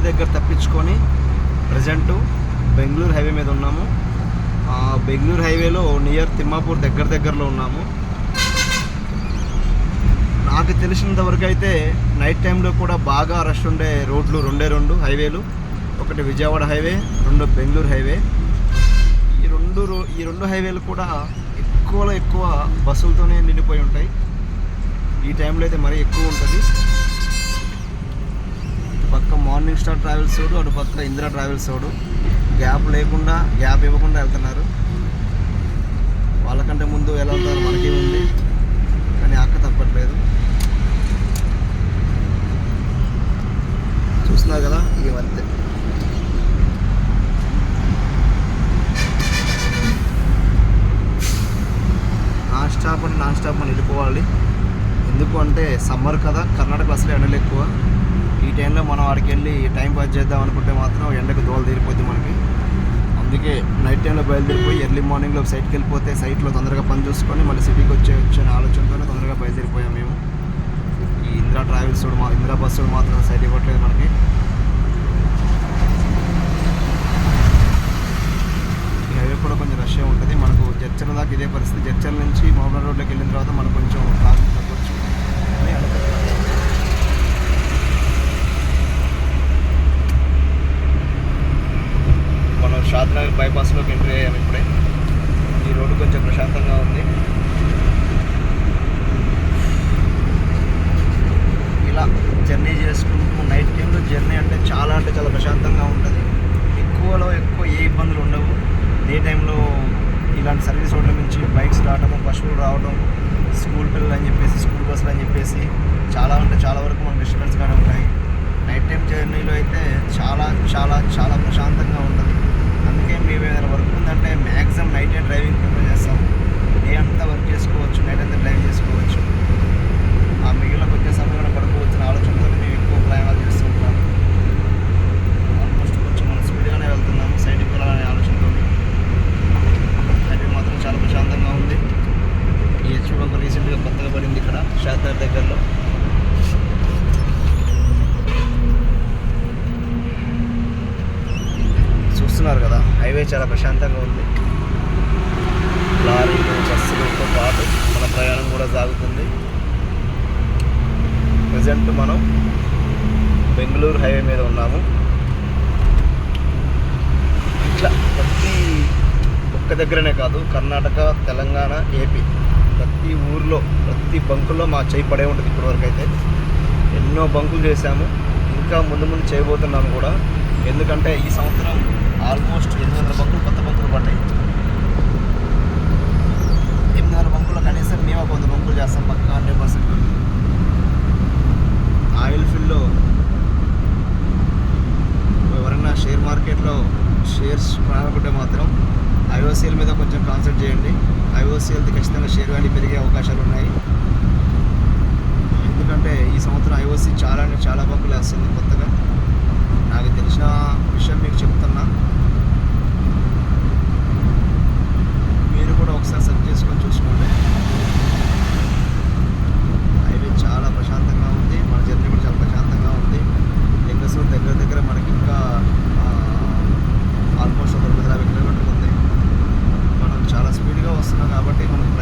ఇంటి దగ్గర తప్పించుకొని ప్రజెంటు బెంగళూరు హైవే మీద ఉన్నాము. బెంగళూరు హైవేలో నియర్ తిమ్మాపూర్ దగ్గర దగ్గరలో ఉన్నాము. నాకు తెలిసినంత వరకు అయితే నైట్ టైంలో కూడా బాగా రష్ ఉండే రోడ్లు రెండే రెండు హైవేలు ఒకటి విజయవాడ హైవే రెండు బెంగళూరు హైవే ఈ రెండు రో ఈ రెండు హైవేలు కూడా ఎక్కువలో ఎక్కువ బస్సులతోనే నిండిపోయి ఉంటాయి. ఈ టైంలో అయితే మరీ ఎక్కువ ఉంటుంది. పక్క మార్నింగ్ స్టార్ ట్రావెల్స్ రోడ్ అటు పక్క ఇందిరా ట్రావెల్స్ రోడ్ గ్యాప్ లేకుండా గ్యాప్ ఇవ్వకుండా వెళ్తున్నారు. వాళ్ళకంటే ముందు ఎలా వెళ్తారు మనకి ఉంది కానీ అక్క తప్పట్లేదు. చూస్తున్నారు కదా ఇవంతే నాన్ స్టాప్ అని నాన్ స్టాప్ అని వెళ్ళిపోవాలి. ఎందుకు అంటే సమ్మర్ కదా కర్ణాటక అసలు ఎండలు ఎక్కువ. ఈ టైంలో మనం ఆడికి వెళ్ళి టైం పాస్ చేద్దాం అనుకుంటే మాత్రం ఎండకు దోల తీరిపోద్ది మనకి. అందుకే నైట్ టైంలో బయలుదేరిపోయి ఎర్లీ మార్నింగ్లో సైట్కి వెళ్ళిపోతే సైట్లో తొందరగా పని చూసుకొని మళ్ళీ సిటీకి వచ్చే వచ్చే ఆలోచనతోనే తొందరగా బయలుదేరిపోయాం మేము. ఈ ఇందిరా ట్రావెల్స్ మా ఇందిరా బస్సు మాత్రం సైట్ ఇవ్వట్లేదు మనకి. ఈ హైవే కూడా కొంచెం రష్ ఉంటుంది. మనకు జడ్చర్ల దాకా ఇదే పరిస్థితి. జడ్చర్ల నుంచి మోహన్ రోడ్లోకి వెళ్ళిన తర్వాత మనకు కొంచెం ట్రాఫిక్ తగ్గొచ్చు. అని అనుకుంటున్నాను మనం షాద్నగర్ బైపాస్లోకి ఎంట్రీ అయ్యాము ఇప్పుడే. ఈ రోడ్డు కొంచెం ప్రశాంతంగా ఉంది. ఇలా జర్నీ చేసుకుంటూ నైట్ టైంలో జర్నీ అంటే చాలా అంటే చాలా ప్రశాంతంగా ఉంటుంది. ఎక్కువలో ఎక్కువ ఏ ఇబ్బందులు ఉండవు. డే టైంలో ఇలాంటి సర్వీస్ రోడ్ల నుంచి బైక్స్ రావడం పశువులు రావడం స్కూల్ పిల్లలు అని చెప్పేసి స్కూల్ బస్సులు అని చెప్పేసి చాలా అంటే చాలా వరకు మనకు డిస్టర్బెన్స్గానే ఉంటాయి. నైట్ టైం జర్నీలో అయితే చాలా చాలా చాలా ప్రశాంతంగా ఉంటుంది. అందుకే మేము ఏదైనా వర్క్ ఉందంటే maximum night and driving prefer చేస్తాం. డే అంతా వర్క్ చేసుకోవచ్చు నైట్ అంతా డ్రైవ్ చేసుకోవచ్చు. ఆ మిగిలిన కొంచెం సమయం కూడా పడుకోవచ్చు ఆలోచనతో మేము ఎక్కువ ప్రయాణాలు చేస్తూ ఉంటాం. ఆల్మోస్ట్ కొంచెం మనం స్పీడ్గానే వెళ్తున్నాము సైడ్కి వెళ్ళాలనే ఆలోచనతో హైవే మాత్రం చాలా ప్రశాంతంగా ఉంది. ఈ హెచ్ రీసెంట్గా కొత్తగా పడింది ఇక్కడ షాద్నగర్ దగ్గర. చూస్తున్నారు కదా హైవే చాలా ప్రశాంతంగా ఉంది. లారీలు బస్సులతో పాటు మన ప్రయాణం కూడా సాగుతుంది. ప్రజెంట్ మనం బెంగళూరు హైవే మీద ఉన్నాము. ఇట్లా ప్రతి ఒక్క దగ్గరనే కాదు కర్ణాటక తెలంగాణ ఏపీ ప్రతి ఊర్లో ప్రతి బంకుల్లో మా చేయి పడే ఉంటుంది ఇప్పటివరకు అయితే ఎన్నో బంకులు చేశాము. ఇంకా ముందు ముందు చేయబోతున్నాము కూడా. ఎందుకంటే ఈ సంవత్సరం ఆల్మోస్ట్ ఎనిమిది వందల బంకులు కొత్త బంకులు పడ్డాయి. ఎనిమిది వందల బంకులు కనీసం మేము ఒక వంద బంకులు చేస్తాం పక్క హండ్రెడ్ పర్సెంట్. ఆయిల్ ఫీల్డ్లో ఎవరైనా షేర్ మార్కెట్లో షేర్స్ కొనాలనుకుంటే మాత్రం ఐఓసీఎల్ మీద కొంచెం కాన్సన్ట్రేట్ చేయండి. ఐఓసీఎల్ది ఖచ్చితంగా షేర్ వాల్యూ పెరిగే అవకాశాలు ఉన్నాయి. వస్తున్నాం కాబట్టి మనకు